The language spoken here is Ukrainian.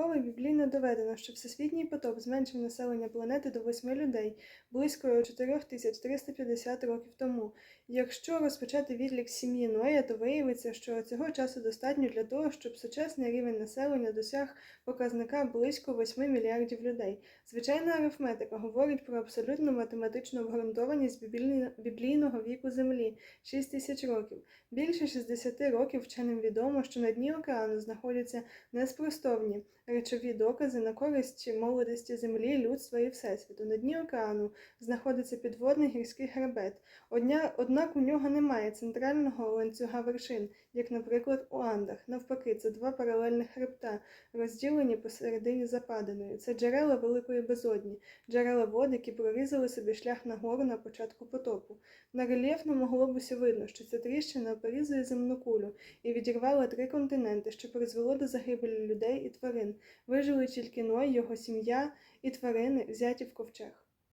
Науково і біблійно доведено, що всесвітній потоп зменшив населення планети до 8 людей близько 4350 років тому. Якщо розпочати відлік сім'ї Ноя, то виявиться, що цього часу достатньо для того, щоб сучасний рівень населення досяг показника близько 8 мільярдів людей. Звичайна арифметика говорить про абсолютну математичну обґрунтованість біблійного віку Землі 6 тисяч років. Більше 60 років вченим відомо, що на дні океану знаходяться неспростовні речові докази на користь молодості Землі, людства і Всесвіту. На дні океану знаходиться підводний гірський хребет. Одня, однак у нього немає центрального ланцюга вершин, як, наприклад, у Андах. Навпаки, це два паралельних хребта, розділені посередині западиною. Це джерела великої безодні, джерела вод, які прорізали собі шлях нагору на початку потопу. На рельєфному глобусі видно, що ця тріщина порізує земну кулю і відірвала три континенти, що призвело до загибелі людей і тварин. Вижили тільки Ной, його сім'я і тварини, взяті в ковчег.